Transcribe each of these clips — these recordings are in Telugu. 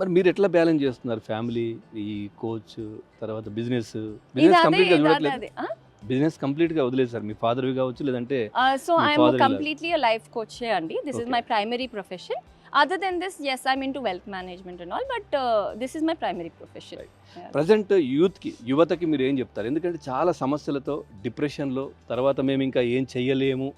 మరి మీరు ఎట్లా బ్యాలెన్స్ చేస్తున్నారు? ఫ్యామిలీ ఈ కోచ్ తర్వాత బిజినెస్? బిజినెస్ కంప్లీట్గా చూడట్లేదు? బిజినెస్ కంప్లీట్గా వదిలేసారు మీ ఫాదర్ కావచ్చు లేదంటే so I'm. Completely life coach అండి. This is. My primary profession. Other than this as I'm into wealth management and all but this is my primary profession. Present యూత్కి యువతకి మీరు ఏం చెప్తారు? ఎందుకంటే చాలా సమస్యలతో డిప్రెషన్లో తర్వాత మేము ఇంకా ఏం చెయ్యలేము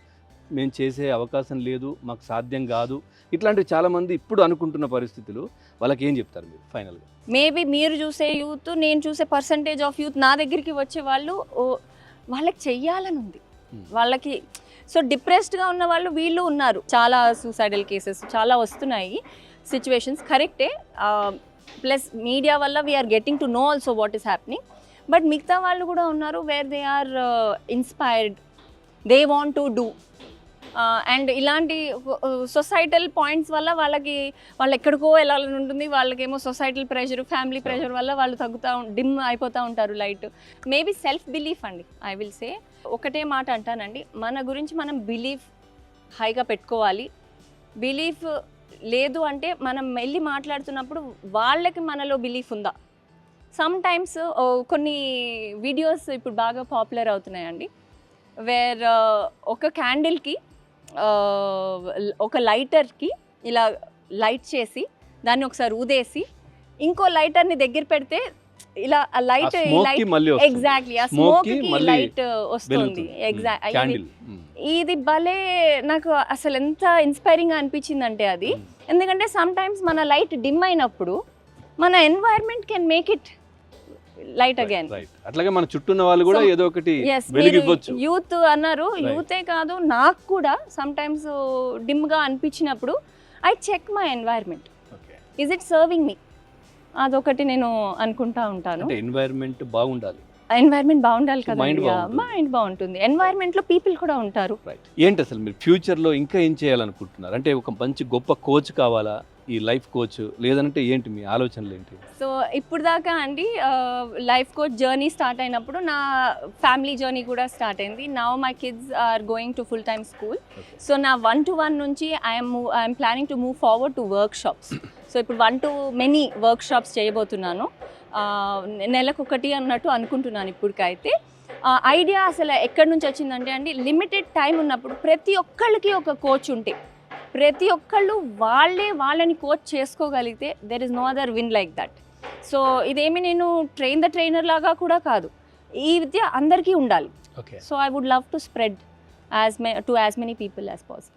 మేము చేసే అవకాశం లేదు మాకు సాధ్యం కాదు. ఇట్లాంటివి చాలామంది ఇప్పుడు అనుకుంటున్న పరిస్థితులు వాళ్ళకి ఏం చెప్తారు మీరు ఫైనల్గా? మేబీ మీరు చూసే యూత్ నేను చూసే పర్సంటేజ్ ఆఫ్ యూత్ నా దగ్గరికి వచ్చే వాళ్ళు వాళ్ళకి చెయ్యాలని ఉంది. Hmm. వాళ్ళకి సో డిప్రెస్డ్గా ఉన్న వాళ్ళు వీళ్ళు ఉన్నారు. చాలా సూసైడల్ కేసెస్ చాలా వస్తున్నాయి సిచ్యువేషన్స్ కరెక్టే ప్లస్ మీడియా వల్ల we are getting to know also what is happening but మిగతా వాళ్ళు కూడా ఉన్నారు where they are inspired they want to do and ఇలాంటి సొసైటల్ పాయింట్స్ వల్ల వాళ్ళకి వాళ్ళు ఎక్కడికో వెళ్ళాలని ఉంటుంది. వాళ్ళకేమో సొసైటల్ ప్రెషర్ ఫ్యామిలీ ప్రెషర్ వల్ల వాళ్ళు తగ్గుతూ డిమ్ అయిపోతూ ఉంటారు లైట్. మేబీ సెల్ఫ్ బిలీఫ్ అండి ఐ విల్ సే. ఒకటే మాట అంటానండి మన గురించి మనం బిలీఫ్ హైగా పెట్టుకోవాలి. బిలీఫ్ లేదు అంటే మనం వెళ్ళి మాట్లాడుతున్నప్పుడు వాళ్ళకి మనలో బిలీఫ్ ఉందా? సమ్ టైమ్స్ కొన్ని వీడియోస్ ఇప్పుడు బాగా పాపులర్ అవుతున్నాయండి. వేర్ ఒక క్యాండిల్కి ఒక లైటర్కి ఇలా లైట్ చేసి దాన్ని ఒకసారి ఊదేసి ఇంకో లైటర్ని దగ్గర పెడితే ఇలా ఆ లైట్ మళ్ళీ ఎగ్జాక్ట్లీ ఆ స్మోక్కి లైట్ వస్తుంది. ఎగ్జాక్ట్ ఇది భలే నాకు అసలు ఎంత ఇన్స్పైరింగ్ అనిపించిందంటే అది. ఎందుకంటే సమ్ టైమ్స్ మన లైట్ డిమ్ అయినప్పుడు మన environment can make it light again అట్లాగే మన చుట్టూ ఉన్న వాళ్ళు కూడా ఏదో ఒకటి యూత్ అన్నారు. యూతే కాదు నాకు కూడా సమ్ టైమ్స్ డిమ్గా అనిపించినప్పుడు I check my environment. Is it serving me అదొకటి నేను అనుకుంటా ఉంటాను. అంటే ఎన్వైరన్మెంట్ బాగుండాలి. ఎన్వైర్న్మెంట్ బాగుండాలి బాగుంటుంది. మైండ్ బాగుంటుంది. ఎన్వైర్న్మెంట్లో పీపుల్ కూడా ఉంటారు. రైట్ ఏంటి అసలు మీరు ఫ్యూచర్లో ఇంకా ఏం చేయాలనుకుంటున్నారు? అంటే ఒక మంచి గొప్ప కోచ్ కావాలా? ఈ లైఫ్ కోచ్ లేదంటే ఏంటి మీ ఆలోచనలు ఏంటి? సో ఇప్పుడు దాకా అండి లైఫ్ కోచ్ జర్నీ స్టార్ట్ అయినప్పుడు నా ఫ్యామిలీ జర్నీ కూడా స్టార్ట్ అయింది. Now my kids are going to full time school. So నా వన్ టు వన్ నుంచి I'm I'm planning to move forward to workshops so ఇప్పుడు one to many workshops చేయబోతున్నాను నెలకొకటి అన్నట్టు అనుకుంటున్నాను ఇప్పటికైతే. ఐడియా అసలు ఎక్కడి నుంచి వచ్చిందంటే అండి లిమిటెడ్ టైం ఉన్నప్పుడు ప్రతి ఒక్కళ్ళకి ఒక కోచ్ ఉంటే. ప్రతి ఒక్కళ్ళు వాళ్ళే వాళ్ళని కోచ్ చేసుకోగలిగితే there is no other win like that so ఇదేమి నేను ట్రైన్ ద ట్రైనర్ లాగా కూడా కాదు. ఈ విద్య అందరికీ ఉండాలి. Okay so I would love to spread as may to as many people as possible